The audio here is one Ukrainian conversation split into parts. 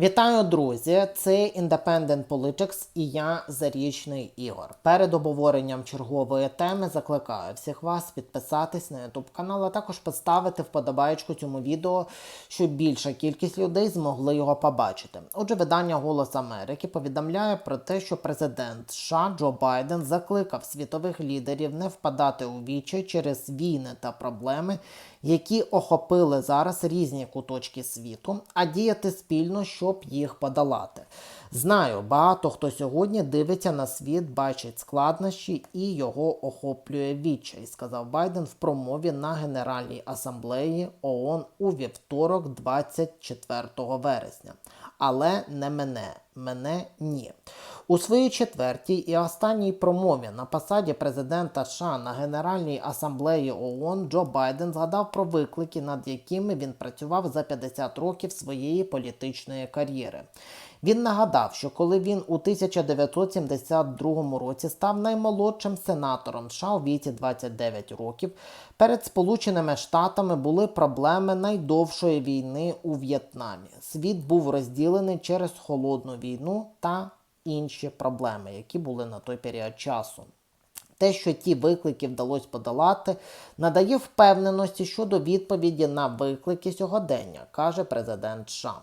Вітаю, друзі! Це Independent Politics і я Зарічний Ігор. Перед обговоренням чергової теми закликаю всіх вас підписатись на YouTube канал, а також поставити вподобайку цьому відео, щоб більша кількість людей змогли його побачити. Отже, видання Голос Америки повідомляє про те, що президент США Джо Байден закликав світових лідерів не впадати у вічі через війни та проблеми, які охопили зараз різні куточки світу, а діяти спільно, щоб їх подолати. Знаю, багато хто сьогодні дивиться на світ, бачить складнощі і його охоплює відчай, сказав Байден в промові на Генеральній асамблеї ООН у вівторок, 24 вересня. Але не мене, мене ні. У своїй четвертій і останній промові на посаді президента США на Генеральній асамблеї ООН Джо Байден згадав про виклики, над якими він працював за 50 років своєї політичної кар'єри. Він нагадав, що коли він у 1972 році став наймолодшим сенатором США у віці 29 років, перед Сполученими Штатами були проблеми найдовшої війни у В'єтнамі. Світ був розділений через холодну війну та інші проблеми, які були на той період часу. Те, що ті виклики вдалося подолати, надає впевненості щодо відповіді на виклики сьогодення, каже президент США.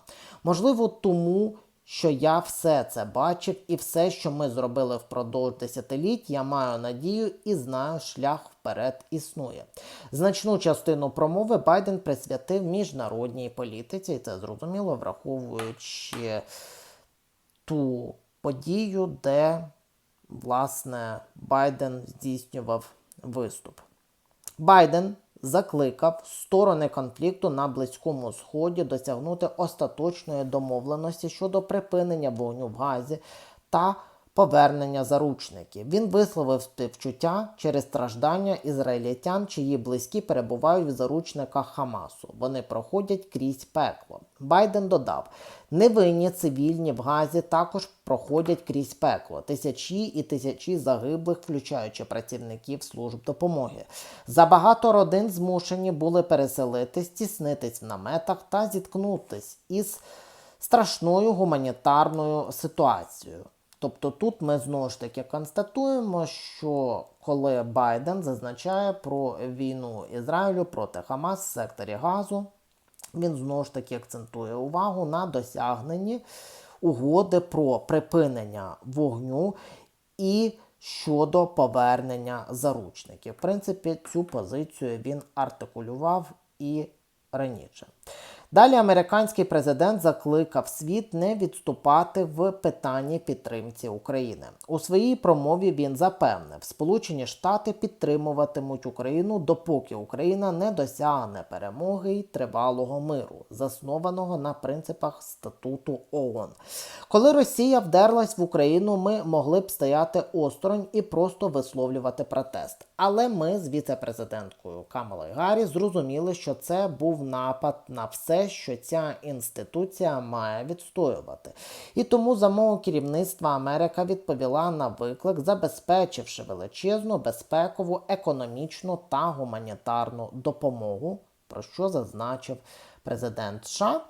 Можливо, тому, що я все це бачив, і все, що ми зробили впродовж десятиліть, я маю надію і знаю, шлях вперед існує. Значну частину промови Байден присвятив міжнародній політиці, і це зрозуміло, враховуючи ту подію, де власне Байден здійснював виступ. Байден закликав сторони конфлікту на Близькому Сході досягнути остаточної домовленості щодо припинення вогню в Газі та повернення заручників. Він висловив співчуття через страждання ізраїльтян, чиї близькі перебувають в заручниках Хамасу. Вони проходять крізь пекло. Байден додав: невинні цивільні в Газі також проходять крізь пекло. Тисячі і тисячі загиблих, включаючи працівників служб допомоги. Забагато родин змушені були переселитись, тіснитись в наметах та зіткнутись із страшною гуманітарною ситуацією. Тобто тут ми знову ж таки констатуємо, що коли Байден зазначає про війну Ізраїлю проти Хамас в секторі Газу, він знову ж таки акцентує увагу на досягненні угоди про припинення вогню і щодо повернення заручників. В принципі, цю позицію він артикулював і раніше. Далі американський президент закликав світ не відступати в питанні підтримці України. У своїй промові він запевнив, Сполучені Штати підтримуватимуть Україну, допоки Україна не досягне перемоги й тривалого миру, заснованого на принципах статуту ООН. Коли Росія вдерлась в Україну, ми могли б стояти осторонь і просто висловлювати протест. Але ми з віце-президенткою Камалою Гаррі зрозуміли, що це був напад на все що ця інституція має відстоювати. І тому за мого керівництва Америка відповіла на виклик, забезпечивши величезну безпекову, економічну та гуманітарну допомогу, про що зазначив президент США.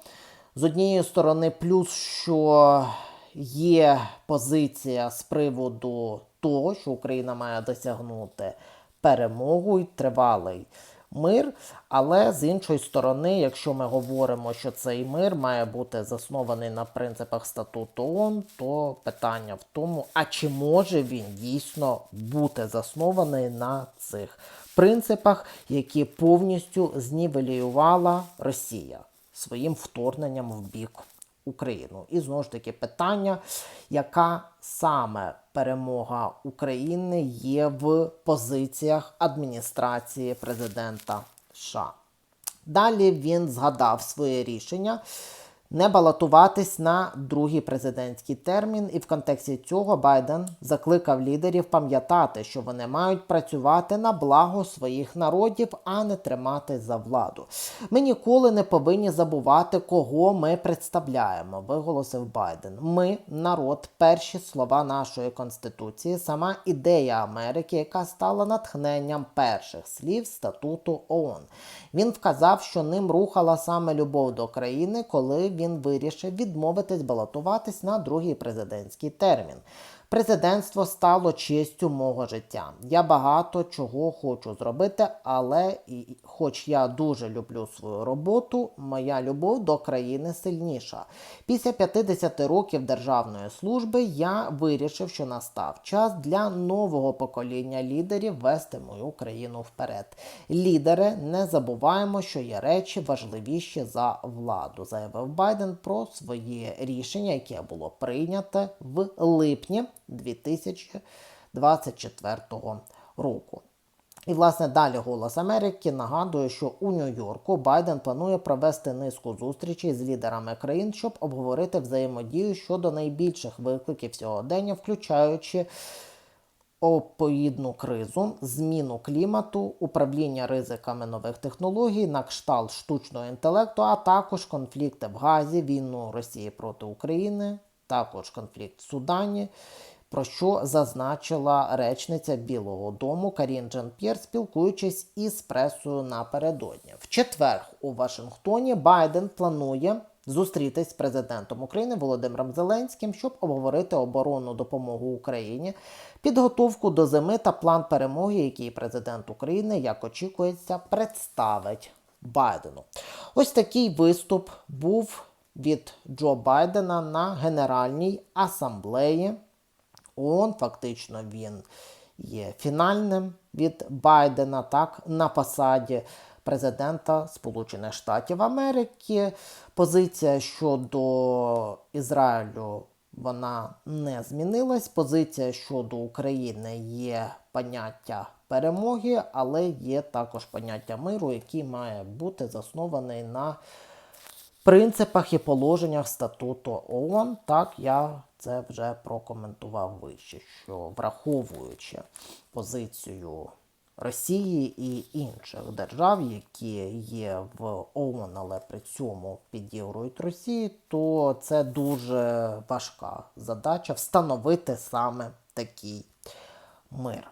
З однієї сторони, плюс, що є позиція з приводу того, що Україна має досягнути перемогу і тривалий мир. Але з іншої сторони, якщо ми говоримо, що цей мир має бути заснований на принципах статуту ООН, то питання в тому, а чи може він дійсно бути заснований на цих принципах, які повністю знівелювала Росія своїм вторгненням в бік Україну. І знову ж таки питання, яка саме перемога України є в позиціях адміністрації президента США. Далі він згадав своє рішення не балотуватись на другий президентський термін, і в контексті цього Байден закликав лідерів пам'ятати, що вони мають працювати на благо своїх народів, а не тримати за владу. Ми ніколи не повинні забувати, кого ми представляємо, виголосив Байден. Ми народ, перші слова нашої конституції, сама ідея Америки, яка стала натхненням перших слів статуту ООН. Він вказав, що ним рухала саме любов до країни, коли він вирішив відмовитись балотуватись на другий президентський термін. Президентство стало честю мого життя. Я багато чого хочу зробити, але і, хоч я дуже люблю свою роботу, моя любов до країни сильніша. Після 50 років державної служби я вирішив, що настав час для нового покоління лідерів вести мою країну вперед. Лідери, не забуваємо, що є речі важливіші за владу, заявив Байден про своє рішення, яке було прийняте в липні 2024 року. І, власне, далі Голос Америки нагадує, що у Нью-Йорку Байден планує провести низку зустрічей з лідерами країн, щоб обговорити взаємодію щодо найбільших викликів сьогодення, включаючи опоїдну кризу, зміну клімату, управління ризиками нових технологій, на кшталт штучного інтелекту, а також конфлікти в Газі, війну Росії проти України, також конфлікт в Судані. Про що зазначила речниця Білого Дому Карін Джан П'єр, спілкуючись із пресою напередодні. В четвер у Вашингтоні Байден планує зустрітись з президентом України Володимиром Зеленським, щоб обговорити оборонну допомогу Україні, підготовку до зими та план перемоги, який президент України, як очікується, представить Байдену. Ось такий виступ був від Джо Байдена на Генеральній асамблеї. ООН, фактично він є фінальним від Байдена, так, на посаді президента Сполучених Штатів Америки. Позиція щодо Ізраїлю вона не змінилась. Позиція щодо України є поняття перемоги, але є також поняття миру, який має бути заснований на принципах і положеннях статуту ООН. Так я це вже прокоментував вище, що враховуючи позицію Росії і інших держав, які є в ООН, але при цьому підігрують Росії, то це дуже важка задача встановити саме такий мир.